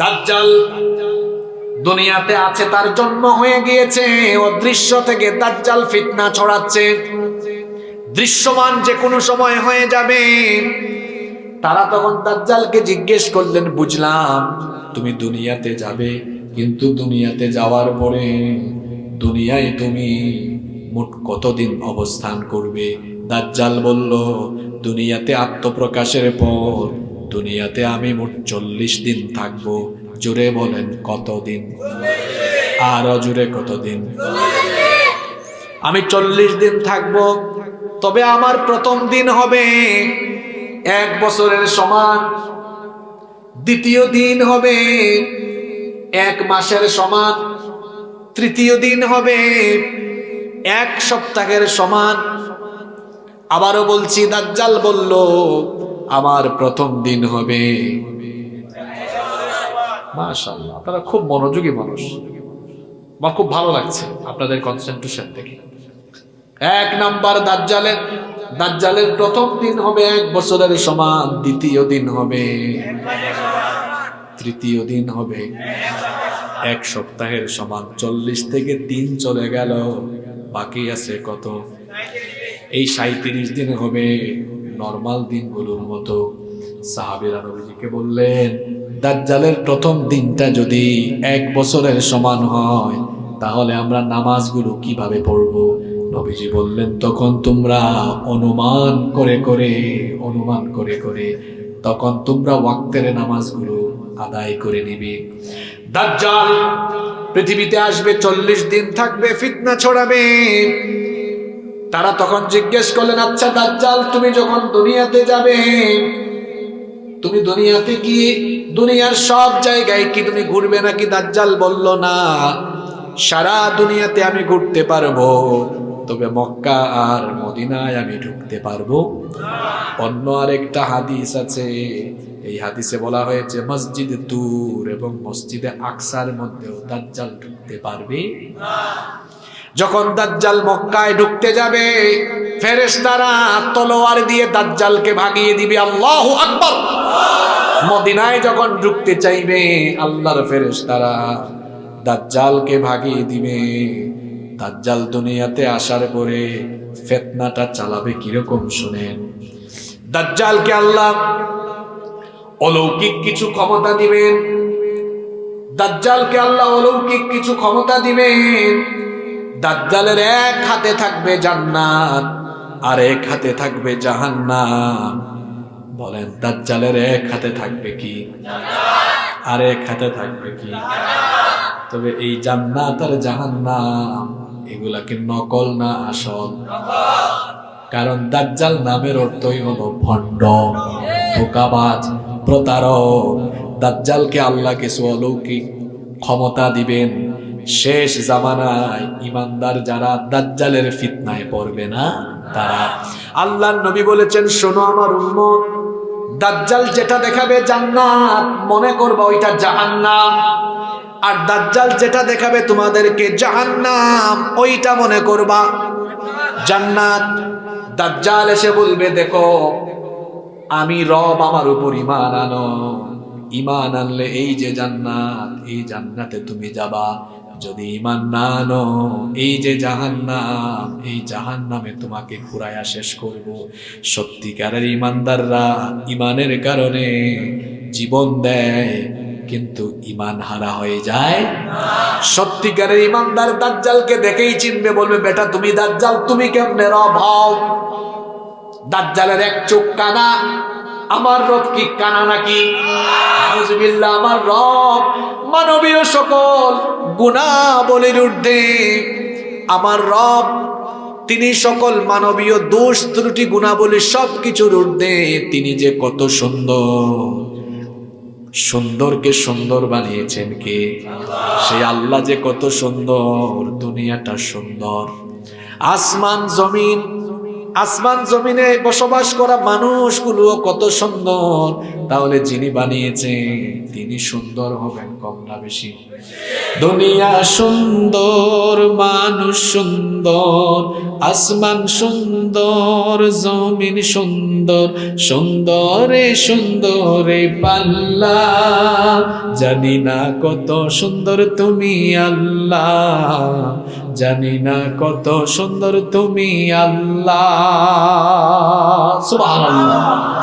দাজ্জাল দুনিয়াতে আছে, তার জন্ম হয়ে গিয়েছে। অদৃশ্য থেকে দাজ্জাল ফিতনা ছড়াচ্ছে। দৃশ্যমান যে কোনো সময় হয়ে যাবে। তারা তখন দাজ্জালকে জিজ্ঞেস করলেন, বুঝলাম, তুমি দুনিয়াতে যাবে, কিন্তু দুনিয়াতে যাওয়ার পরে দুনিয়ায় তুমি মোট কতদিন অবস্থান করবে? দাজ্জাল বলল, দুনিয়াতে আত্মপ্রকাশের পর দুনিয়াতে আমি মোট চল্লিশ দিন থাকব। জোরে বলেন কতদিন? আরও জোরে কতদিন? আমি চল্লিশ দিন থাকব। তবে আমার প্রথম দিন হবে এক বছরের সমান। দ্বিতীয় দিন হবে এক মাসের সমান। তৃতীয় দিন হবে এক সপ্তাহের সমান। আবারও বলছি, দাজ্জাল বলল আমার প্রথম দিন হবে। মাশাআল্লাহ, আপনারা খুব মনোযোগী মানুষ। আমার খুব ভালো লাগছে আপনাদের কনসেন্ট্রেশন থেকে এক নাম্বার দাজ্জালের দাজ্জালের প্রথম দিন হবে, এক বছরের সমান দ্বিতীয় দিন হবে। তৃতীয় দিন হবে, এক সপ্তাহের সমান চল্লিশ থেকে তিন চলে গেল। বাকি আছে কত? এই সাঁত্রিশ দিন হবে। নর্মাল দিনগুলোর মতো সাহাবিরা নবীজিকে বললেন, দাজ্জালের প্রথম দিনটা যদি এক বছরের সমান হয়, তাহলে আমরা নামাজগুলো কীভাবে পড়ব? নবীজি বললেন, তখন তোমরা অনুমান করে করে, অনুমান করে করে, তখন তোমরা ওয়াক্তের নামাজগুলো আদায় করে নিবে। দাজ্জাল পৃথিবীতে আসবে, চল্লিশ দিন থাকবে, ফিতনা ছড়াবে। তারা তখন জিজ্ঞেস করলেন আচ্ছা দাজ্জাল, তুমি যখন দুনিয়াতে যাবে, তুমি দুনিয়াতে কি, দুনিয়ার সব জায়গায় কি তুমি ঘুরবে নাকি? দাজ্জাল বলল, না, সারা দুনিয়াতে আমি ঘুরতে পারব, তবে মক্কা আর মদিনায় আমি ঢুকতে পারব। অন্য আরেকটা হাদিস আছে, এই হাদিসে বলা হয়েছে, মসজিদে তুর এবং মসজিদে আকসার মধ্যেও দাজ্জাল ঢুকতে পারবে। যখন দাজ্জাল মক্কায় ঢুকতে যাবে, ফেরেশতারা তলোয়ার দিয়ে দাজ্জালকে ভাগিয়ে দিবে। আল্লাহু আকবার। মদিনায় যখন ঢুকতে চাইবে, আল্লাহর ফেরেশতারা দাজ্জালকে ভাগিয়ে দিবে। দাজ্জাল দুনিয়াতে আসার পরে ফেতনাটা চালাবে কীরকম শুনেন? দাজ্জালকে আল্লাহ অলৌকিক কিছু ক্ষমতা দিবেন। দাজ্জালকে আল্লাহ অলৌকিক কিছু ক্ষমতা দিবেন। দাজ্জালের এক হাতে থাকবে জান্নাত, আর এক হাতে থাকবে জাহান্নাম। বলেন, দাজ্জালের এক হাতে থাকবে কি? আর এক হাতে থাকবে কি? তবে এই জান্নাত আর জাহান্নাম এগুলা কি নকল না আসল। কারণ দাজ্জাল নামের অর্থই হলো ভণ্ড, ধোকাবাজ, প্রতারক। দাজ্জালকে আল্লাহ কিছু অলৌকিক ক্ষমতা দিবেন। শেষ জামানায় ইমানদার যারা দাজ্জালের ফিতনায় পড়বে না, তারা আল্লাহর নবী বলেছেন, শোনো আমার উম্মত, দাজ্জাল যেটা দেখাবে জান্নাত, মনে করবা ওইটা জাহান্নাম। আর দাজ্জাল যেটা দেখাবে তোমাদেরকে জাহান্নাম, ওইটা মনে করবা জান্নাত। দাজ্জাল এসে বলবে, দেখো, আমি রব আমার উপর ইমান আনো। ইমান আনলে এই যে জান্নাত, এই জান্নাতে তুমি যাবা। যদি ইমান না আনো, এই যে জাহান্নাম, এই জাহান্নামে তোমাকে ঘুরাইয়া শেষ করব। সত্যিকারের ইমানদাররা ইমানের কারণে জীবন দেয়, কিন্তু ইমান হারা হয়ে যায় সত্যিকারের ইমানদার দাজ্জালকে দেখেই চিনবে, বলবে, বেটা, তুমি দাজ্জাল, তুমি কেমনে রব হও? দাজ্জালের এক চোখ কানা, আমার রব কি কানা নাকি? আমার রব মানবীয় সকল গুণাবলীর ঊর্ধ্বে আমার রব, তিনি সকল মানবীয় দোষ, ত্রুটি, গুণাবলী সব কিছুর ঊর্ধ্বে তিনি যে কত সুন্দর। সুন্দরকে সুন্দর বানিয়েছেন কে? সেই আল্লাহ যে কত সুন্দর, দুনিয়াটা সুন্দর। আসমান, জমিন আসমান জমিনে বসবাস করা মানুষগুলো কত সুন্দর। তাহলে যিনি বানিয়েছে, তিনি সুন্দর হবেন কম না বেশি। দুনিয়া সুন্দর, মানুষ সুন্দর, আসমান সুন্দর, জমিন সুন্দর, সুন্দরে সুন্দরে পাল্লা। জানি না কত সুন্দর তুমি আল্লাহ। জানি না কত সুন্দর তুমি আল্লাহ। সুবহানাল্লাহ।